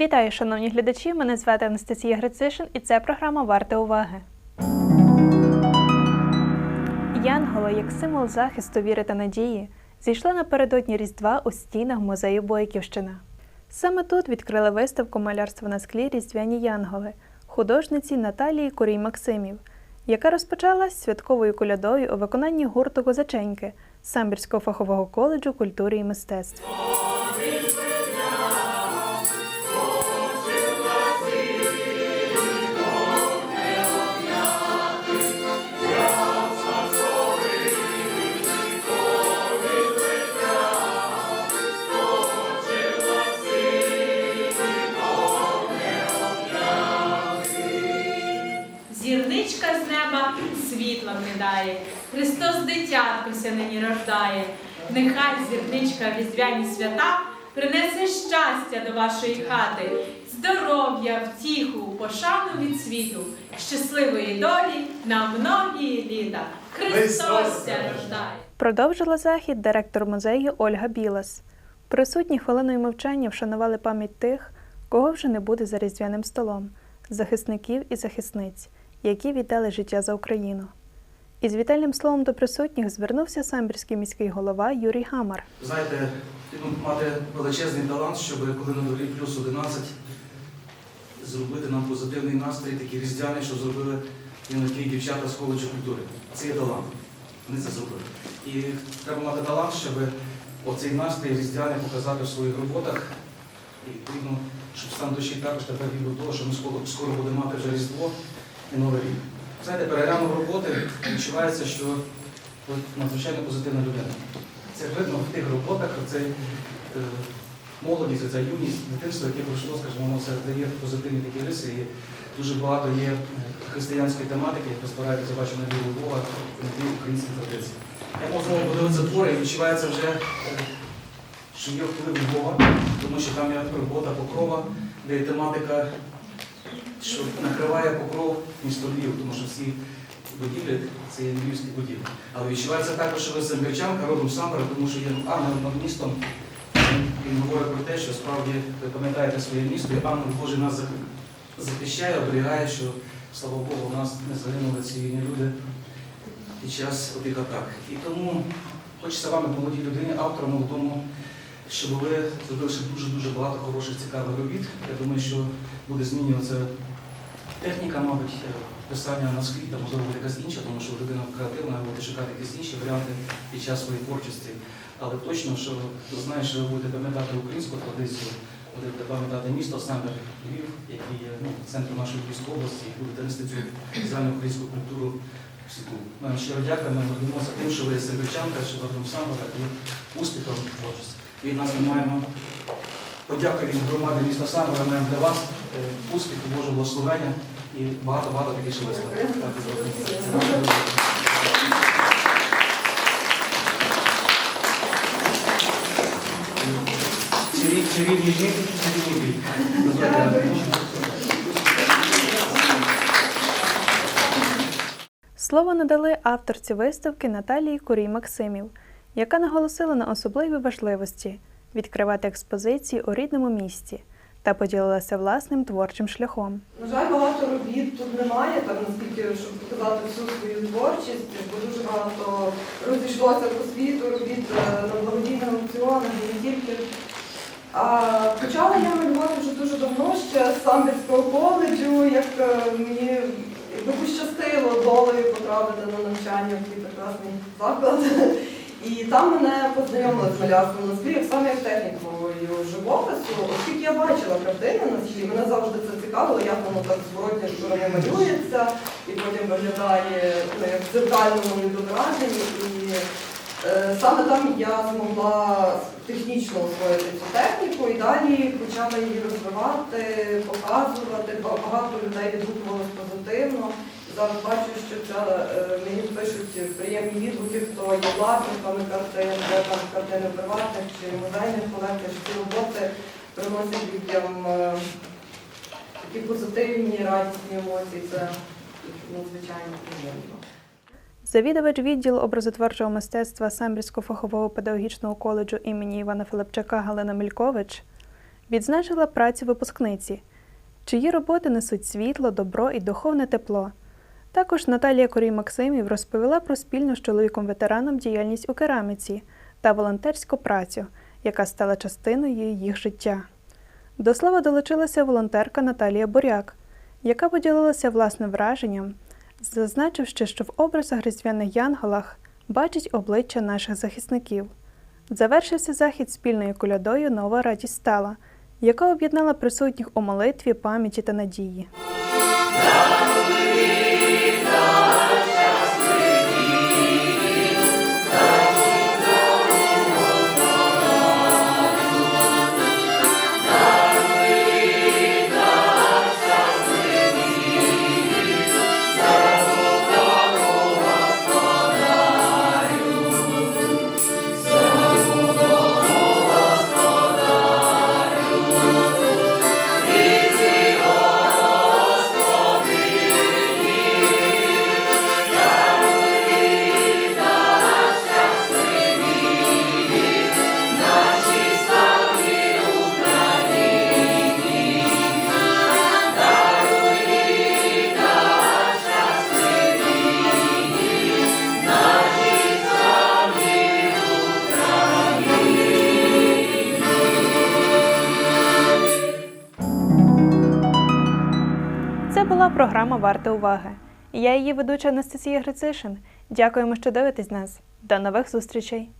Вітаю, шановні глядачі! Мене звати Анастасія Грицишин і це програма Варте уваги. Янголи, як символ захисту віри та надії, зійшли напередодні Різдва у стінах музею Бойківщина. Саме тут відкрили виставку малярства на склі Різдвяні Янголи художниці Наталії Курій Максимів, яка розпочалась святковою колядою у виконанні гурту Козаченьки Самбірського фахового коледжу культури і мистецтв. Світлом не дає, Христос дитяткося нині рождає. Нехай зірничка в різдвяні свята принесе щастя до вашої хати, здоров'я, втіху, пошану від світу, щасливої долі на многії літа. Христос ся рождає. Продовжила захід директор музею Ольга Білас. Присутні хвилиною мовчання вшанували пам'ять тих, кого вже не буде за різдвяним столом, захисників і захисниць, які віддали життя за Україну. Із вітальним словом до присутніх звернувся самбірський міський голова Юрій Гамар. Знаєте, потрібно мати величезний талант, щоб коли на дворі плюс 11 зробити нам позитивний настрій, такий різдвяний, що зробили юнаки і дівчата з коледжу культури. Це є талант. Вони це зробили. І треба мати талант, щоб оцей настрій різдвяний показати в своїх роботах. І потрібно, щоб стан душі також тепер від до того, що ми скоро будемо мати вже Різдво і Новий рік. Знаєте, переглянув роботи, відчувається, що надзвичайно позитивна людина. Це видно в тих роботах, оцей е, молодість, ця юність, дитинство, яке пройшло, скажімо, воно все дає позитивні такі риси. І дуже багато є е, християнської тематики, як ви збираєтеся бачити на віру Бога, на українські традиції. Я можу знову подивитися твори і відчувається вже, е, що є вплив Бога, тому що там є робота покрова, де є тематика, що накриває покров місто Львів, тому що всі будівлі це є львівські будівлі. Але відчувається також, що ви самбірчанка, родом з Самбора, тому що є ангел над містом. Він говорить про те, що справді ви пам'ятаєте своє місто, і ангел Божий нас захищає, оберігає, що, слава Богу, у нас не загинули ці вільні люди під час тих атак. І тому хочеться вам, молодій людині, автору молодому, щоб ви зробили дуже-дуже багато хороших, цікавих робіт. Я думаю, що буде змінюватися техніка, мабуть, е, писання на склі, та можливо якась інша, тому що людина креативна, буде шукати якісь інші варіанти під час своєї творчості. Але точно, що знаю, що ви будете пам'ятати українську традицію, будете пам'ятати місто Самбір, Львів, який є ну, центром нашої Львівської області, і будете нести цю загальну українську культуру в світу. Ми вам щиро дякуємо, ми гордимося тим, що ви є самбірчанка, що ви родом і успіхом творчості. Від нас ми маємо подяку від громади міста Самбора, маємо для вас е, успіху, Божого благословення і багато-багато таких виставок. Чарів- Чарівні жінки, чарівні бій. Слово надали авторці виставки Наталії Курій Максимів, яка наголосила на особливій важливості відкривати експозиції у рідному місті та поділилася власним творчим шляхом. На жаль, багато робіт тут немає, так наскільки, щоб показати всю свою творчість, бо дуже багато розійшлося по світу робіт е, на благодійних аукціонах і не тільки. А почала я малювати вже дуже давно, ще з Самбірського коледжу, як е, мені якби пощастило долею потрапити на навчання в такий прекрасний заклад. І там мене познайомили з малярством на склі, саме як технікою живопису, оскільки я бачила картини на склі, мене завжди це цікавило, як воно так зворотні сторони малюється, і потім виглядає ну, як в дзеркальному відображенні. І е, саме там я змогла технічно освоїти цю техніку і далі почала її розвивати, показувати. Багато людей відгукувалось позитивно. Зараз бачу, що це, е, мені пишуть приємні відгуки, хто є власниками картин, де там картини приватних чи музейних колекцій, що ці роботи приносять людям е, такі позитивні, радісні емоції. Це надзвичайно приємно. Завідувач відділу образотворчого мистецтва Самбірського фахового педагогічного коледжу імені Івана Филипчака Галина Мількович відзначила працю випускниці, чиї роботи несуть світло, добро і духовне тепло. Також Наталія Корій Максимів розповіла про спільну з чоловіком-ветераном діяльність у кераміці та волонтерську працю, яка стала частиною їх життя. До слова долучилася волонтерка Наталія Боряк, яка поділилася власним враженням, зазначивши, що в образах різдвяних янголах бачить обличчя наших захисників. Завершився захід спільною колядою Нова радість стала, яка об'єднала присутніх у молитві, пам'яті та надії. Програма Варта уваги. Я її ведуча Анастасія Грицишин. Дякуємо, що дивитесь нас. До нових зустрічей!